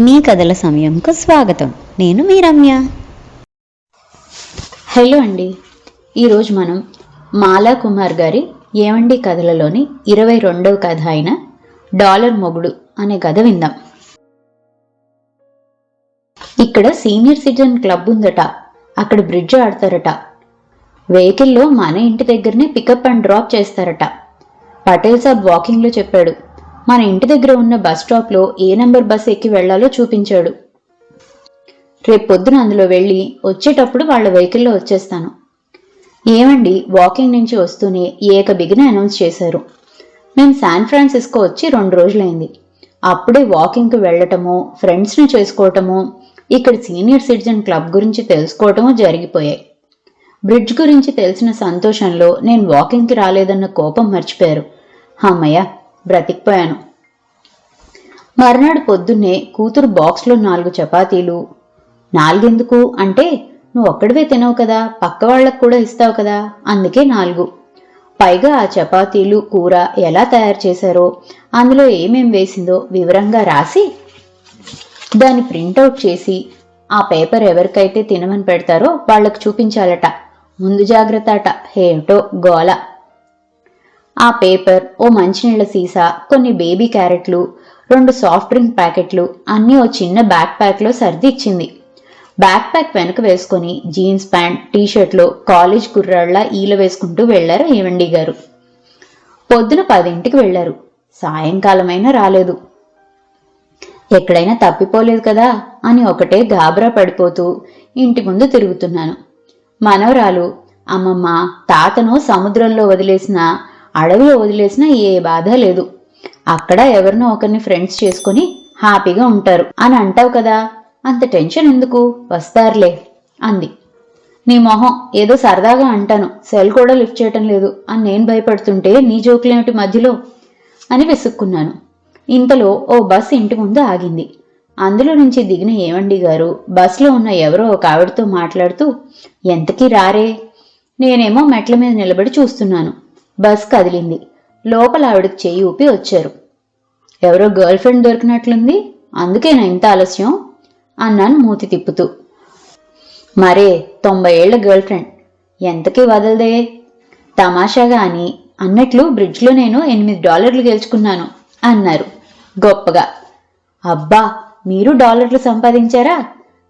మీ కథల సమయంకు స్వాగతం. నేను మీ రమ్య హలో అండి. ఈరోజు మనం మాలా కుమార్ గారి ఏమండి కథలలోని ఇరవై రెండవ కథ అయిన డాలర్ మొగుడు అనే కథ విందాం. ఇక్కడ సీనియర్ సిటిజన్ క్లబ్ ఉందట. అక్కడ బ్రిడ్జ్ ఆడతారట. వెహికల్లో మన ఇంటి దగ్గరనే పికప్ అండ్ డ్రాప్ చేస్తారట. పటేల్ సాబ్ వాకింగ్లో చెప్పాడు. మన ఇంటి దగ్గర ఉన్న బస్ స్టాప్లో ఏ నెంబర్ బస్ ఎక్కి వెళ్ళాలో చూపించాడు. రేపు పొద్దున అందులో వెళ్ళి వచ్చేటప్పుడు వాళ్ళ వెహికల్లో వచ్చేస్తాను. ఏమండి? వాకింగ్ నుంచి వస్తూనే ఏక బిగిన అనౌన్స్ చేశారు. మేము శాన్ ఫ్రాన్సిస్కో వచ్చి రెండు రోజులైంది. అప్పుడే వాకింగ్కి వెళ్ళటము ఫ్రెండ్స్ని చేసుకోవటము ఇక్కడ సీనియర్ సిటిజన్ క్లబ్ గురించి తెలుసుకోవటము జరిగిపోయాయి. బ్రిడ్జ్ గురించి తెలిసిన సంతోషంలో నేను వాకింగ్కి రాలేదన్న కోపం మర్చిపోయారు. అమ్మయ్య! బ్రతికిపోయాను. మర్నాడు పొద్దున్నే కూతురు బాక్స్లో నాలుగు చపాతీలు. నాలుగెందుకు? అంటే నువ్వు ఒక్కడివే తినవు కదా పక్క వాళ్ళకు కూడా ఇస్తావు కదా అందుకే నాలుగు. పైగా ఆ చపాతీలు కూర ఎలా తయారు చేశారో అందులో ఏమేం వేసిందో వివరంగా రాసి దాన్ని ప్రింటౌట్ చేసి ఆ పేపర్ ఎవరికైతే తినమని పెడతారో వాళ్ళకు చూపించాలట. ముందు జాగ్రత్త అట. హేటో గోల. ఆ పేపర్ ఓ మంచినీళ్ళ సీసా కొన్ని బేబీ క్యారెట్లు రెండు సాఫ్ట్ డ్రింక్ ప్యాకెట్లు అన్నీ ఓ చిన్న బ్యాక్ ప్యాక్లో సర్ది ఇచ్చింది. బ్యాక్ ప్యాక్ వెనక వేసుకొని జీన్స్ ప్యాంట్ టీషర్ట్లో కాలేజ్ కుర్రాళ్ళ ఈల వేసుకుంటూ వెళ్ళారు ఏవండి గారు. పొద్దున పదింటికి వెళ్ళారు సాయంకాలమైనా రాలేదు. ఎక్కడైనా తప్పిపోలేదు కదా అని ఒకటే గాబరా పడిపోతూ ఇంటి ముందు తిరుగుతున్నాను. మనవరాలు అమ్మమ్మ తాతను సముద్రంలో వదిలేసిన అడవిలో వదిలేసిన ఏ బాధ లేదు. అక్కడ ఎవరినో ఒకరిని ఫ్రెండ్స్ చేసుకుని హ్యాపీగా ఉంటారు. అని అంటావు కదా అంత టెన్షన్ ఎందుకు? వస్తారులే అంది. నీ మొహం ఏదో సరదాగా అంటాను సెల్ కూడా లిఫ్ట్ చేయటం లేదు అని నేను భయపడుతుంటే నీ జోకులేమిటి మధ్యలో? అని విసుక్కున్నాను. ఇంతలో ఓ బస్ ఇంటి ముందు ఆగింది. అందులో నుంచి దిగిన ఏవండి గారు బస్సులో ఉన్న ఎవరో ఒక ఆవిడతో మాట్లాడుతూ ఎంతకీ రారే? నేనేమో మెట్ల మీద నిలబడి చూస్తున్నాను. బస్ కదిలింది. లోపల ఆవిడకి చేయి ఊపి వచ్చారు. ఎవరో గర్ల్ ఫ్రెండ్ దొరికినట్లుంది. అందుకేనా ఇంత ఆలస్యం? అన్నాను మూతి తిప్పుతూ. మరే తొంభై ఏళ్ళ గర్ల్ ఫ్రెండ్. ఎంతకీ వదలదే? తమాషాగా అని అన్నట్లు బ్రిడ్జ్లో నేను ఎనిమిది డాలర్లు గెలుచుకున్నాను అన్నారు గొప్పగా. అబ్బా మీరు డాలర్లు సంపాదించారా?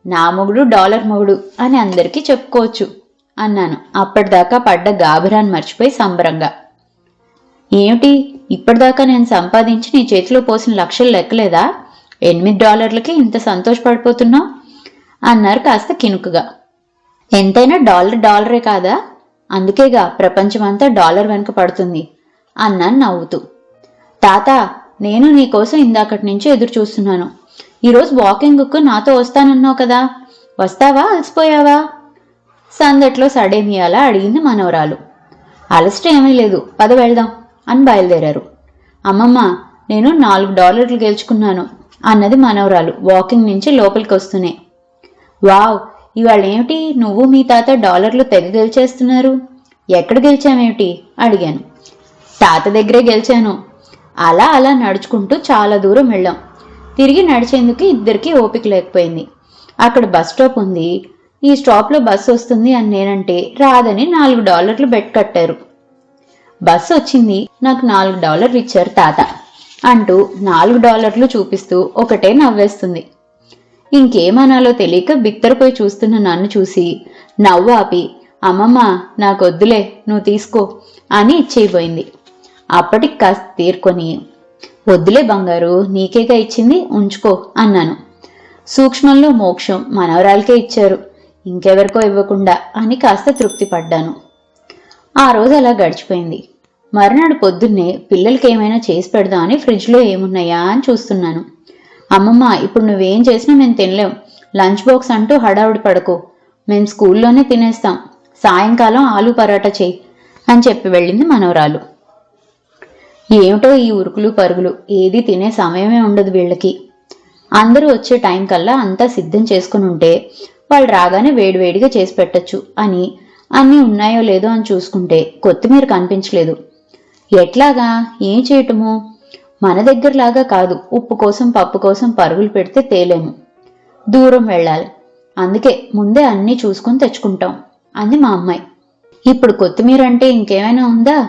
నా మొగుడు డాలర్ మొగుడు అని అందరికీ చెప్పుకోవచ్చు అన్నాను. అప్పటిదాకా పడ్డ గాభరాన్ని మర్చిపోయి సంబరంగా. ఏమిటి? ఇప్పటిదాకా నేను సంపాదించి నీ చేతిలో పోసిన లక్షలు లెక్కలేదా? ఎనిమిది డాలర్లకి ఇంత సంతోషపడిపోతున్నావు అన్నారు కాస్త కినుకుగా. ఎంతైనా డాలర్ డాలరే కాదా? అందుకేగా ప్రపంచమంతా డాలర్ వెనుక పడుతుంది అన్నాను నవ్వుతూ. తాత నేను నీకోసం ఇందాకటి నుంచి ఎదురు చూస్తున్నాను ఈరోజు వాకింగ్కు నాతో వస్తానన్నావు కదా. వస్తావా? అలసిపోయావా? సందట్లో సడేమియాలా అడిగింది మనవరాలు. అలసట ఏమీ లేదు. పద వెళ్దాం. అని బయలుదేరారు. అమ్మమ్మ నేను నాలుగు డాలర్లు గెలుచుకున్నాను అన్నది మనవరాలు వాకింగ్ నుంచి లోపలికి వస్తూనే. వావ్ ఇవాళ ఏమిటి నువ్వు మీ తాత డాలర్లు తెగ గెలిచేస్తున్నారు? ఎక్కడ గెలిచామేమిటి? అడిగాను. తాత దగ్గరే గెలిచాను. అలా అలా నడుచుకుంటూ చాలా దూరం వెళ్ళాం. తిరిగి నడిచేందుకు ఇద్దరికీ ఓపిక లేకపోయింది. అక్కడ బస్ స్టాప్ ఉంది. ఈ స్టాప్లో బస్సు వస్తుంది అని నేనంటే రాదని నాలుగు డాలర్లు బెట్ కట్టారు. బస్సు వచ్చింది. నాకు నాలుగు డాలర్లు ఇచ్చారు తాత. అంటూ నాలుగు డాలర్లు చూపిస్తూ ఒకటే నవ్వేస్తుంది. ఇంకేమనాలో తెలియక బిత్తరపోయి చూస్తున్న నన్ను చూసి నవ్వు ఆపి అమ్మమ్మ నాకొద్దులే నువ్వు తీసుకో అని ఇచ్చేయిపోయింది. అప్పటికి కాస్త తీర్కొని వద్దులే బంగారు నీకేగా ఇచ్చింది ఉంచుకో అన్నాను. సూక్ష్మంలో మోక్షం మనవరాలకే ఇచ్చారు. ఇంకెవరికో ఇవ్వకుండా అని కాస్త తృప్తి పడ్డాను ఆ రోజు అలా గడిచిపోయింది. మరునాడు పొద్దున్నే పిల్లలకి ఏమైనా చేసి పెడదామని ఫ్రిడ్జ్లో ఏమున్నాయా అని చూస్తున్నాను. అమ్మమ్మ ఇప్పుడు నువ్వేం చేసినా మేము తినలేం. లంచ్ బాక్స్ అంటూ హడావుడి పడకు. మేము స్కూల్లోనే తినేస్తాం. సాయంకాలం ఆలు పరాటా చేయి అని చెప్పి వెళ్ళింది మనవరాలు. ఏమిటో ఈ ఉరుకులు పరుగులు. ఏది తినే సమయమే ఉండదు వీళ్ళకి. అందరూ వచ్చే టైం కల్లా అంతా సిద్ధం చేసుకుని ఉంటే వాళ్ళు రాగానే వేడివేడిగా చేసి పెట్టచ్చు అని అన్నీ ఉన్నాయో లేదో అని చూసుకుంటే కొత్తిమీర కనిపించలేదు. ఎట్లాగా? ఏం చేయటము? మన దగ్గరలాగా కాదు. ఉప్పు కోసం పప్పు కోసం పరుగులు పెడితే తేలేము. దూరం వెళ్ళాలి. అందుకే ముందే అన్నీ చూసుకొని తెచ్చుకుంటాం అంది మా అమ్మాయి. ఇప్పుడు కొత్తిమీర అంటే ఇంకేమైనా ఉందా?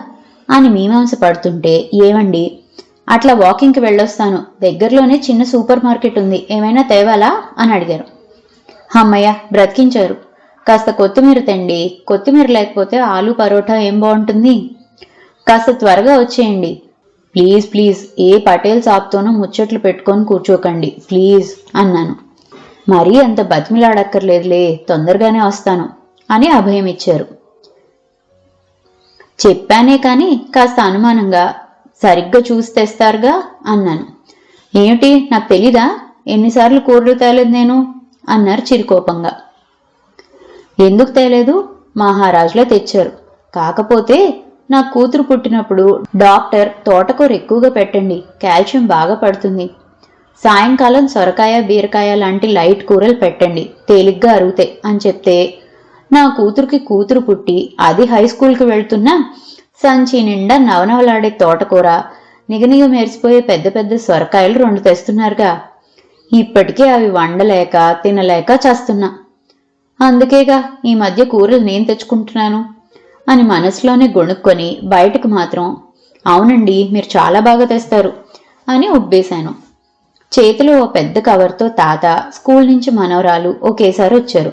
అని మీమాంస పడుతుంటే ఏమండి అట్లా వాకింగ్కి వెళ్ళొస్తాను. దగ్గరలోనే చిన్న సూపర్ మార్కెట్ ఉంది. ఏమైనా తేవాలా? అని అడిగారు. అమ్మయ్య బ్రతికించారు. కాస్త కొత్తిమీర తెండి. కొత్తిమీర లేకపోతే ఆలు పరోటా ఏం బాగుంటుంది? కాస్త త్వరగా వచ్చేయండి. ప్లీజ్ ప్లీజ్ ఏ పటేల్ సాప్తోనూ ముచ్చట్లు పెట్టుకొని కూర్చోకండి. ప్లీజ్ అన్నాను. మరీ అంత బతిమిలాడక్కర్లేదులే తొందరగానే వస్తాను అని అభయం ఇచ్చారు. చెప్పానే కానీ కాస్త అనుమానంగా సరిగ్గా చూసి తెస్తారుగా అన్నాను. ఏమిటి నాకు తెలీదా? ఎన్నిసార్లు కూరలు తేలేదు నేను? అన్నారు చిరుకోపంగా. ఎందుకు తేలేదు? మహారాజులో తెచ్చారు. కాకపోతే నా కూతురు పుట్టినప్పుడు డాక్టర్ తోటకూర ఎక్కువగా పెట్టండి. కాల్షియం బాగా పడుతుంది. సాయంకాలం సొరకాయ బీరకాయ లాంటి లైట్ కూరలు పెట్టండి. తేలిగ్గా అరుగుతాయి అని చెప్తే నా కూతురికి కూతురు పుట్టి అది హై స్కూల్కి వెళ్తున్నా సంచి నిండా నవనవలాడే తోటకూర నిగనిగ మెరిసిపోయే పెద్ద పెద్ద సొరకాయలు రెండు తెస్తున్నారుగా. ఇప్పటికే అవి వండలేక తినలేక చేస్తున్నా. అందుకేగా ఈ మధ్య కూరలు నేను తెచ్చుకుంటున్నాను అని మనసులోనే గొణుక్కొని బయటకు మాత్రం అవునండి మీరు చాలా బాగా తెస్తారు అని ఉబ్బేశాను. చేతిలో ఓ పెద్ద కవర్తో తాత స్కూల్ నుంచి మనవరాలు ఒకేసారి వచ్చారు.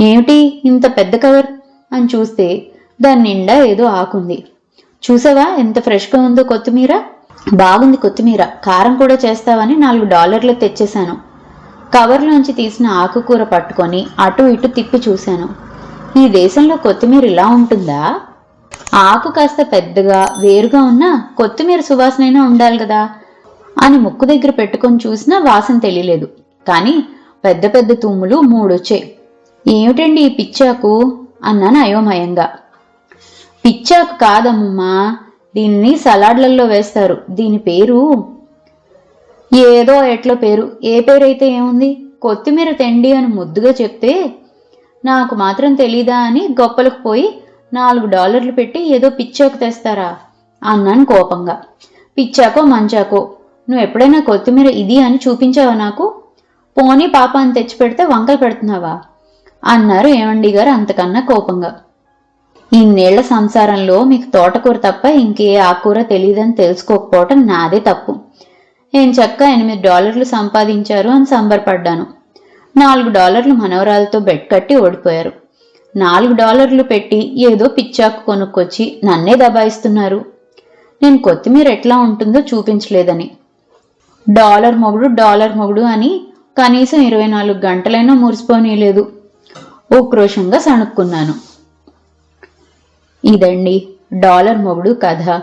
ఏమిటి ఇంత పెద్ద కవర్? అని చూస్తే దాని నిండా ఏదో ఆకుంది. చూసావా ఎంత ఫ్రెష్గా ఉందో కొత్తిమీర? బాగుంది కొత్తిమీర కారం కూడా చేస్తావని నాలుగు డాలర్లు తెచ్చేశాను. కవర్లోంచి తీసిన ఆకుకూర పట్టుకొని అటు ఇటు తిప్పి చూశాను. ఈ దేశంలో కొత్తిమీర ఇలా ఉంటుందా? ఆకు కాస్త పెద్దగా వేరుగా ఉన్నా కొత్తిమీర సువాసనైనా ఉండాలి కదా? అని ముక్కు దగ్గర పెట్టుకొని చూసినా వాసన తెలియలేదు. కానీ పెద్ద పెద్ద తుమ్ములు మూడొచ్చాయి. ఏమిటండి ఈ పిచ్చాకు? అన్నాను అయోమయంగా. పిచ్చాకు కాదమ్మమ్మా దీన్ని సలాడ్లలో వేస్తారు. దీని పేరు ఏదో ఎట్ల పేరు. ఏ పేరైతే ఏముంది? కొత్తిమీర తెండి అని ముద్దుగా చెప్తే నాకు మాత్రం తెలీదా అని గొప్పలకు పోయి నాలుగు డాలర్లు పెట్టి ఏదో పిచ్చాకు తెస్తారా? అన్నాను కోపంగా. పిచ్చాకో మంచాకో నువ్వు ఎప్పుడైనా కొత్తిమీర ఇది అని చూపించావా నాకు? పోనీ పాప అని తెచ్చి పెడితే వంకలు పెడుతున్నావా? అన్నారు ఏమండి గారు అంతకన్నా కోపంగా. ఇన్నేళ్ళ సంసారంలో మీకు తోటకూర తప్ప ఇంకే ఆకుకూర తెలియదని తెలుసుకోకపోవటం నాదే తప్పు. నేను చక్క ఎనిమిది డాలర్లు సంపాదించారు అని సంబరపడ్డాను. నాలుగు డాలర్లు మనవరాలతో బెట్ కట్టి ఓడిపోయారు. నాలుగు డాలర్లు పెట్టి ఏదో పిచ్చాకు కొనుక్కొచ్చి నన్నే దబాయిస్తున్నారు. నేను కొత్తిమీర ఎట్లా ఉంటుందో చూపించలేదని. డాలర్ మొగుడు డాలర్ మొగుడు అని కనీసం ఇరవై నాలుగు గంటలైనా మురిసిపోనీయలేదు. ఉక్రోషంగా సణుక్కున్నాను. ఇదండి డాలర్ మొగుడు కథ.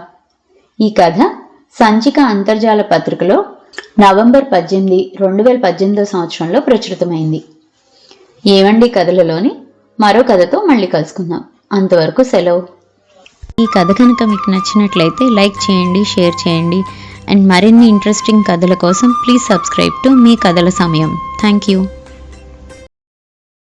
ఈ కథ సంచిక అంతర్జాల పత్రికలో నవంబర్ పద్దెనిమిది రెండు వేల పద్దెనిమిదో సంవత్సరంలో ప్రచురితమైంది. ఏవండి కథలలోని మరో కథతో మళ్ళీ కలుసుకుందాం. అంతవరకు సెలవు. ఈ కథ కనుక మీకు నచ్చినట్లయితే లైక్ చేయండి షేర్ చేయండి. అండ్ మరిన్ని ఇంట్రెస్టింగ్ కథల కోసం ప్లీజ్ సబ్స్క్రైబ్ టు మీ కథల సమయం. Thank you.